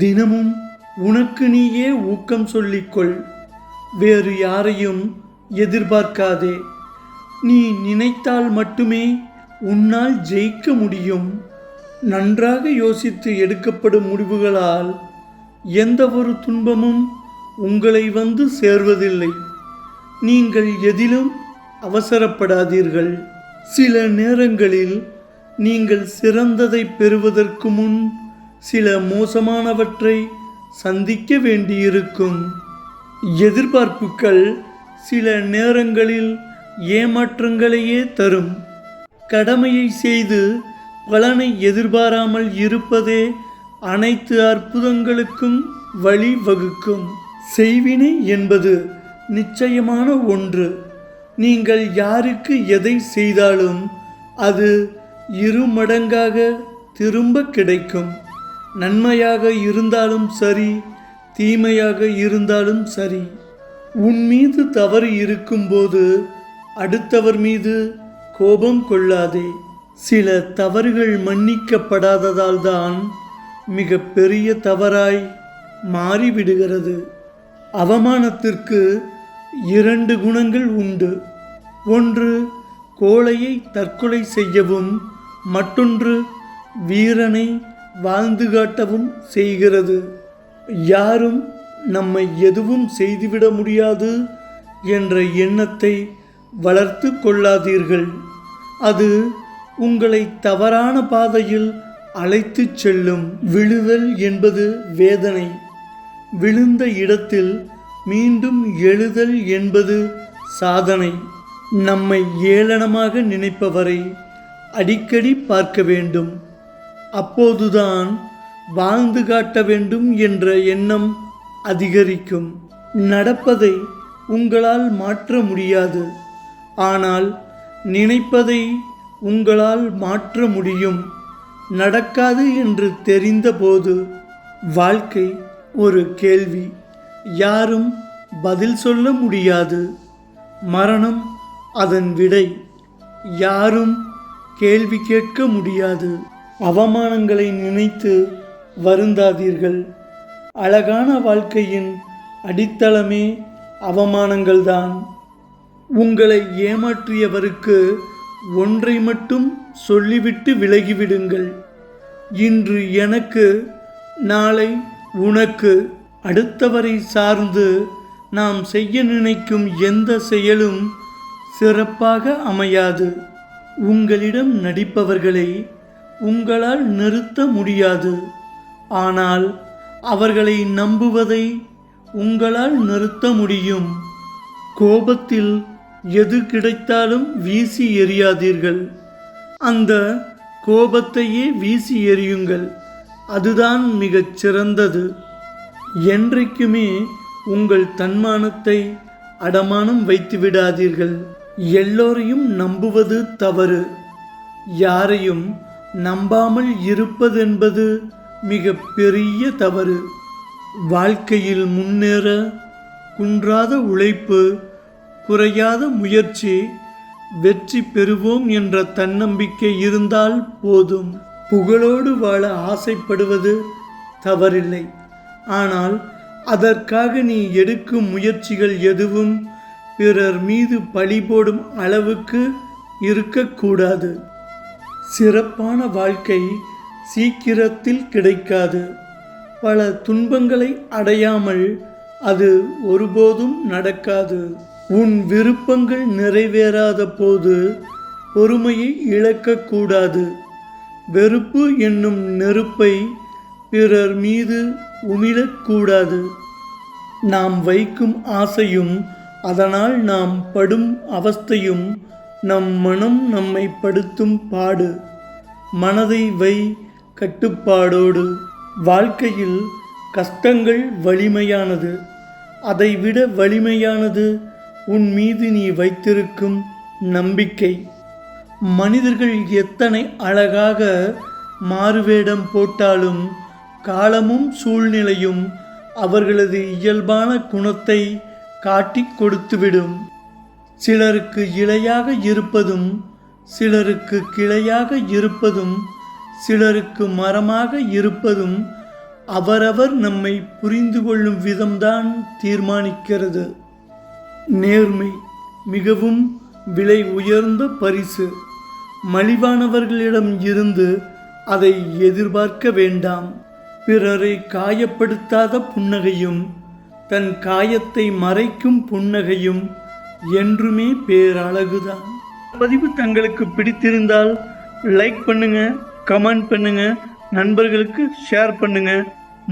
தினமும் உனக்கு நீயே ஊக்கம் சொல்லிக்கொள். வேறு யாரையும் எதிர்பார்க்காதே. நீ நினைத்தால் மட்டுமே உன்னால் ஜெயிக்க முடியும். நன்றாக யோசித்து எடுக்கப்படும் முடிவுகளால் எந்த ஒரு துன்பமும் உங்களை வந்து சேர்வதில்லை. நீங்கள் எதிலும் அவசரப்படாதீர்கள். சில நேரங்களில் நீங்கள் சிறந்ததை பெறுவதற்கு முன் சில மோசமானவற்றை சந்திக்க வேண்டியிருக்கும். எதிர்பார்ப்புகள் சில நேரங்களில் ஏமாற்றங்களையே தரும். கடமையை செய்து பலனை எதிர்பாராமல் இருப்பதே அனைத்து அற்புதங்களுக்கும் வழிவகுக்கும். செய்வினை என்பது நிச்சயமான ஒன்று. நீங்கள் யாருக்கு எதை செய்தாலும் அது இரு மடங்காக திரும்ப கிடைக்கும். நன்மையாக இருந்தாலும் சரி தீமையாக இருந்தாலும் சரி உன் மீது தவறு இருக்கும்போது அடுத்தவர் மீது கோபம் கொள்ளாதே. சில தவறுகள் மன்னிக்கப்படாததால் தான் மிக பெரிய தவறாய் மாறிவிடுகிறது. அவமானத்திற்கு இரண்டு குணங்கள் உண்டு. ஒன்று கோழையை தற்கொலை செய்யவும் மற்றொன்று வீரனை வாழ்ந்து காட்டவும் செய்கிறது. யாரும் நம்மை எதுவும் செய்துவிட முடியாது என்ற எண்ணத்தை வளர்த்து கொள்ளாதீர்கள். அது உங்களை தவறான பாதையில் அழைத்துச் செல்லும். விழுதல் என்பது வேதனை. விழுந்த இடத்தில் மீண்டும் எழுதல் என்பது சாதனை. நம்மை ஏளனமாக நினைப்பவரை அடிக்கடி பார்க்க வேண்டும். அப்போதுதான் வாழ்ந்து காட்ட வேண்டும் என்ற எண்ணம் அதிகரிக்கும். நடப்பதை உங்களால் மாற்ற முடியாது. ஆனால் நினைப்பதை உங்களால் மாற்ற முடியும். நடக்காது என்று தெரிந்தபோது வாழ்க்கை ஒரு கேள்வி. யாரும் பதில் சொல்ல முடியாது. மரணம் அதன் விடை. யாரும் கேள்வி கேட்க முடியாது. அவமானங்களை நினைத்து வருந்தாதீர்கள். அழகான வாழ்க்கையின் அடித்தளமே அவமானங்கள்தான். உங்களை ஏமாற்றியவருக்கு ஒன்றை மட்டும் சொல்லிவிட்டு விலகிவிடுங்கள். இன்று எனக்கு நாளை உனக்கு அடுத்தவரை சார்ந்து நாம் செய்ய நினைக்கும் எந்த செயலும் சிறப்பாக அமையாது. உங்களிடம் நடிப்பவர்களை உங்களால் நிறுத்த முடியாது. ஆனால் அவர்களை நம்புவதை உங்களால் நிறுத்த முடியும். கோபத்தில் எது கிடைத்தாலும் வீசி எறியாதீர்கள். அந்த கோபத்தையே வீசி எறியுங்கள். அதுதான் மிகச் சிறந்தது. என்றைக்குமே உங்கள் தன்மானத்தை அடமானம் வைத்து விடாதீர்கள். எல்லோரையும் நம்புவது தவறு. யாரையும் நம்பாமல் இருப்பதென்பது மிக பெரிய தவறு. வாழ்க்கையில் முன்னேற குன்றாத உழைப்பு குறையாத முயற்சி வெற்றி பெறுவோம் என்ற தன்னம்பிக்கை இருந்தால் போதும். புகழோடு வாழ ஆசைப்படுவது தவறில்லை. ஆனால் அதற்காக நீ எடுக்கும் முயற்சிகள் எதுவும் பிறர் மீது பழி போடும் அளவுக்கு இருக்கக்கூடாது. சிறப்பான வாழ்க்கை சீக்கிரத்தில் கிடைக்காது. பல துன்பங்களை அடையாமல் அது ஒருபோதும் நடக்காது. உன் விருப்பங்கள் நிறைவேறாத போது பொறுமையை இழக்கக்கூடாது வெறுப்பு என்னும் நெருப்பை பிறர் மீது உமிழக்கூடாது நாம் வைக்கும் ஆசையும் அதனால் நாம் படும் அவஸ்தையும் நம் மனம் நம்மை படுத்தும் பாடு. மனதை வை கட்டுப்பாடோடு. வாழ்க்கையில் கஷ்டங்கள் வலிமையானது. அதைவிட வலிமையானது உன் மீது நீ வைத்திருக்கும் நம்பிக்கை. மனிதர்கள் எத்தனை அழகாக மாறுவேடம் போட்டாலும் காலமும் சூழ்நிலையும் அவர்களது இயல்பான குணத்தை காட்டிக் கொடுத்துவிடும். சிலருக்கு இலையாக இருப்பதும் சிலருக்கு கிளையாக இருப்பதும் சிலருக்கு மரமாக இருப்பதும் அவரவர் நம்மை புரிந்து கொள்ளும் விதம்தான் தீர்மானிக்கிறது. நேர்மை மிகவும் விலை உயர்ந்த பரிசு. மலிவானவர்களிடம் இருந்து அதை எதிர்பார்க்க வேண்டாம். பிறரை காயப்படுத்தாத புன்னகையும் தன் காயத்தை மறைக்கும் புன்னகையும் என்றுமே பேரழகுதான். பதிவு தங்களுக்கு பிடித்திருந்தால் லைக் பண்ணுங்க கமெண்ட் பண்ணுங்க நண்பர்களுக்கு ஷேர் பண்ணுங்க.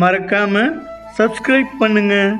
மறக்காம சப்ஸ்கிரைப் பண்ணுங்க.